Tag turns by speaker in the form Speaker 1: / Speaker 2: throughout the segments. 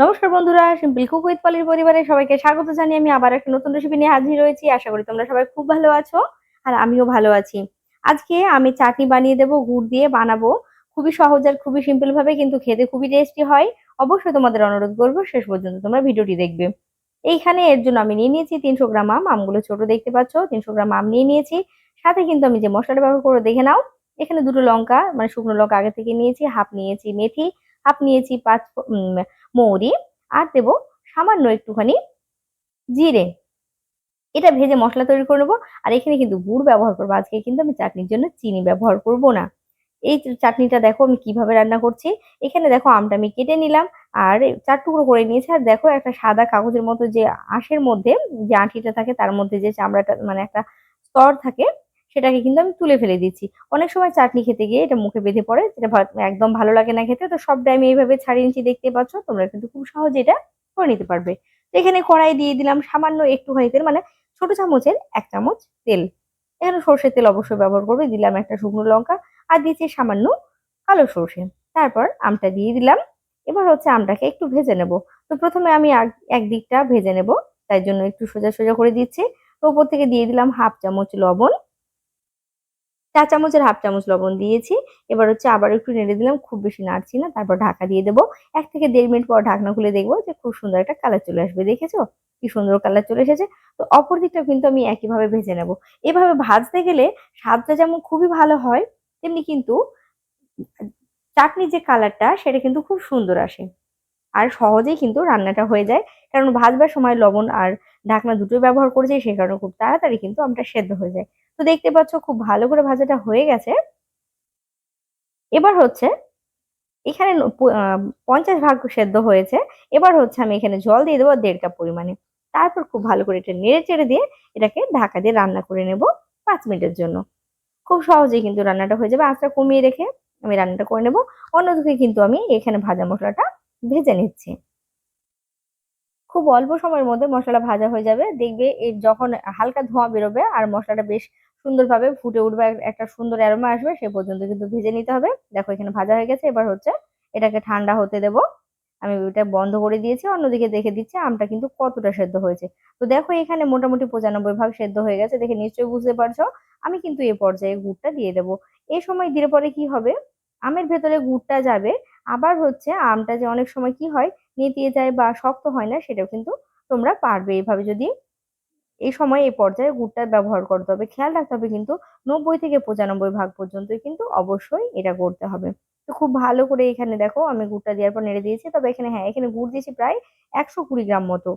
Speaker 1: নমস্কার বন্ধুরা simple cook with পলির পরিবারে সবাইকে স্বাগত জানিয়ে আমি আবার একটা নতুন রেসিপি নিয়ে হাজির হয়েছি আশা করি তোমরা সবাই খুব ভালো আছো আর আমিও ভালো আছি। আজকে আমি চাটনি বানিয়ে দেবো, গুড় দিয়ে বানাবো। খুবই সহজ আর খুবই সিম্পল ভাবে, কিন্তু খেতে খুবই টেস্টি হয়। অবশ্যই তোমাদের অনুরোধ করব, শেষ পর্যন্ত তোমরা ভিডিওটি দেখবে। এইখানে এর জন্য আমি নিয়ে নিয়েছি তিনশো গ্রাম আম। আমগুলো ছোট দেখতে পাচ্ছ, তিনশো গ্রাম আম নিয়ে নিয়েছি। সাথে কিন্তু আমি যে মশলাটা ব্যবহার করে দেখে নাও। এখানে দুটো লঙ্কা মানে শুকনো লঙ্কা আগে থেকে নিয়েছি, হাফ নিয়েছি মেথি। হাফ নিয়েছি পাঁচ মৌরি, আর দেব সামান্য একটুখানি জিরে। এটা ভেজে মশলা তৈরি করে নেব। আর এখানে কিন্তু গুড় ব্যবহার করব। আজকে কিন্তু আমি চাটনির জন্য চিনি ব্যবহার করব না। এই চাটনিটা দেখো আমি কীভাবে রান্না করছি। এখানে দেখো আমটা আমি কেটে নিলাম। আর চার টুকরো করে নিয়েছি। আর দেখো একটা সাদা কাগজের মতো যে আঁশের মধ্যে যে আঁটিটা থাকে, তার মধ্যে যে চামড়াটা মানে একটা স্তর থাকে সেটাকে কিন্তু আমি তুলে ফেলে দিচ্ছি। অনেক সময় চাটনি খেতে গিয়ে এটা মুখে বেঁধে পড়ে, যেটা একদম ভালো লাগে না খেতে। তো সবটাই আমি এইভাবে ছাড়িয়ে নিচ্ছি, দেখতে পাচ্ছ? তোমরা কিন্তু খুব সহজে এটা করে নিতে পারবে। এখানে কড়াই দিয়ে দিলাম সামান্য একটুখানি তেল মানে ছোট চামচের এক চামচ তেল। এখানে সর্ষের তেল অবশ্যই ব্যবহার করবে, দিলাম একটা শুকনো লঙ্কা, আর দিয়েছি সামান্য কালো সর্ষে। তারপর আমটা দিয়ে দিলাম। এবার হচ্ছে আমটাকে একটু ভেজে নেব। তো প্রথমে আমি আগ- এক ভেজে নেব, তাই জন্য একটু সোজা সোজা করে দিচ্ছি। তো উপর থেকে দিয়ে দিলাম হাফ চামচ লবণ। চা চামচের হাফ চামচ লবণ দিয়েছি। এবার হচ্ছে আবার একটু নেড়ে দিলাম, খুব বেশি নাড়ছি না, তারপর ঢাকা দিয়ে দেবো। এক থেকে দেড় মিনিট পর ঢাকনা খুলে দেখব যে খুব সুন্দর একটা কালার চলে আসবে, দেখেছ? কি সুন্দর কালার চলে এসেছে। তো অপর দিকটা কিন্তু আমি একইভাবে ভেজে নেব। এভাবে ভাজতে গেলে স্বাদটা যেমন খুবই ভালো হয়, তেমনি কিন্তু চাটনির যে কালারটা সেটা কিন্তু খুব সুন্দর আসে। আর সহজেই কিন্তু রান্নাটা হয়ে যায়। কারণ ভাজবার সময় লবণ আর ঢাকনা দুটোই ব্যবহার করেছি সেই কারণে খুব তাড়াতাড়ি কিন্তু আমটা সেদ্ধ হয়ে যায়। তো দেখতে পাচ্ছ খুব ভালো করে ভাজাটা হয়ে গেছে। এবার হচ্ছে এখানে পঞ্চাশ ভাগ সেদ্ধ হয়েছে। এবার হচ্ছে আমি এখানে জল দিয়ে দেবো দেড় কাপ পরিমাণে। তারপর খুব ভালো করে এটা নেড়ে চেড়ে দিয়ে এটাকে ঢাকা দিয়ে রান্না করে নেব পাঁচ মিনিটের জন্য। খুব সহজেই কিন্তু রান্নাটা হয়ে যাবে। আঁচটা কমিয়ে রেখে আমি রান্নাটা করে নেব। অন্যদিকে কিন্তু আমি এখানে ভাজা মশলাটা ভেজে নিচ্ছি। খুব অল্প সময়ের মধ্যে মশলা ভাজা হয়ে যাবে। দেখবে যখন হালকা ধোঁয়া বেরোবে আর মশলাটা বেশ সুন্দরভাবে ফুটে উঠবে, একটা সুন্দর অ্যারোমা আসবে, সে পর্যন্ত কিন্তু ভেজে নিতে হবে। দেখো এখানে ভাজা হয়ে গেছে, এবার হচ্ছে এটাকে ঠান্ডা হতে দেব। আমি এটা বন্ধ করে দিয়েছি, অন্যদিকে দেখে দিচ্ছি আমটা কিন্তু কতটা সেদ্ধ হয়েছে। তো দেখো এখানে মোটামুটি পঁচানব্বই ভাগ সেদ্ধ হয়ে গেছে, দেখে নিশ্চয়ই বুঝতে পারছ। আমি কিন্তু এই পর্যায়ে গুড়টা দিয়ে দেবো। এই সময় দিলে পরে কি হবে? আমের ভেতরে গুড়টা যাবে আবার হচ্ছে আমটা যে অনেক সময় কি হয়, নেতিয়ে যায় বা শক্ত হয় না, সেটাও কিন্তু তোমরা পারবে এইভাবে যদি এই সময় এই পর্যায়ে গুড়টা ব্যবহার করতে হবে খেয়াল রাখতে হবে কিন্তু নব্বই থেকে পঁচানব্বই ভাগ পর্যন্তই কিন্তু অবশ্যই এটা করতে হবে। তো খুব ভালো করে এখানে দেখো আমি গুড়টা দেওয়ার পর নেড়ে দিয়েছি। তবে এখানে হ্যাঁ এখানে গুড় দিয়েছি প্রায় একশো কুড়ি গ্রাম মতো।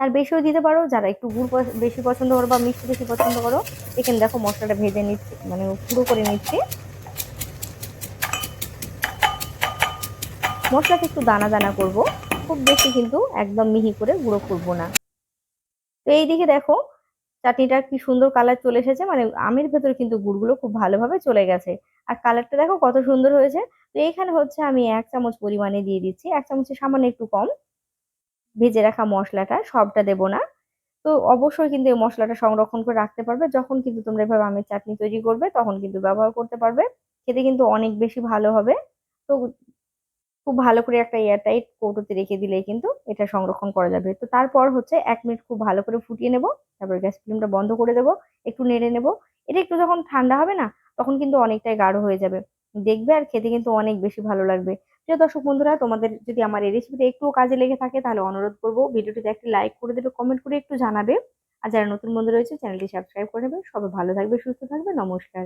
Speaker 1: আর বেশিও দিতে পারো, যারা একটু গুড় বেশি পছন্দ করো বা মিষ্টি বেশি পছন্দ করো, এখানে দেখো মশলাটা ভেজে নিচ্ছি মানে গুঁড়ো করে নিচ্ছি। মশলাটা একটু দানা দানা করব। খুব বেশি কিন্তু একদম মিহি করে গুঁড়ো করব না। তো এইদিকে দেখো চাটনিটা কি সুন্দর কালার চলে এসেছে। মানে আমের ভেতরে কিন্তু গুড়গুলো খুব ভালোভাবে চলে গেছে। আর কালারটা দেখো কত সুন্দর হয়েছে। তো এখানে হচ্ছে আমি এক চামচ পরিমাণে দিয়ে দিচ্ছি। এক চামচের সামান্য একটু কম। ভেজে রাখা মশলাটা, সবটা দেবো না। তো অবশ্যই কিন্তু এই মশলাটা সংরক্ষণ করে রাখতে পারবে। যখন কিন্তু তোমরা এভাবে আমের চাটনি তৈরি করবে, তখন কিন্তু ব্যবহার করতে পারবে। খেতে কিন্তু অনেক বেশি ভালো হবে। তো খুব ভালো করে একটা এয়ারটাইট কৌটোতে রেখে দিলেই কিন্তু এটা সংরক্ষণ করা যাবে। তো তারপর হচ্ছে এক মিনিট খুব ভালো করে ফুটিয়ে নেব, তারপর গ্যাস ফ্লেমটা বন্ধ করে দেবো, একটু নেড়ে নেব। এটা একটু যখন ঠান্ডা হবে না, তখন কিন্তু অনেকটাই গাঢ় হয়ে যাবে। দেখবে আর খেতে কিন্তু অনেক বেশি ভালো লাগবে। প্রিয় দর্শক বন্ধুরা, তোমাদের যদি আমার এই রেসিপিটা একটু কাজে লেগে থাকে, তাহলে অনুরোধ করব ভিডিওটিতে একটি লাইক করে দেবে কমেন্ট করে একটু জানাবে। আর যারা নতুন বন্ধু রয়েছে, চ্যানেলটি সাবস্ক্রাইব করে নেবে। সবাই ভালো থাকবে, সুস্থ থাকবে, নমস্কার।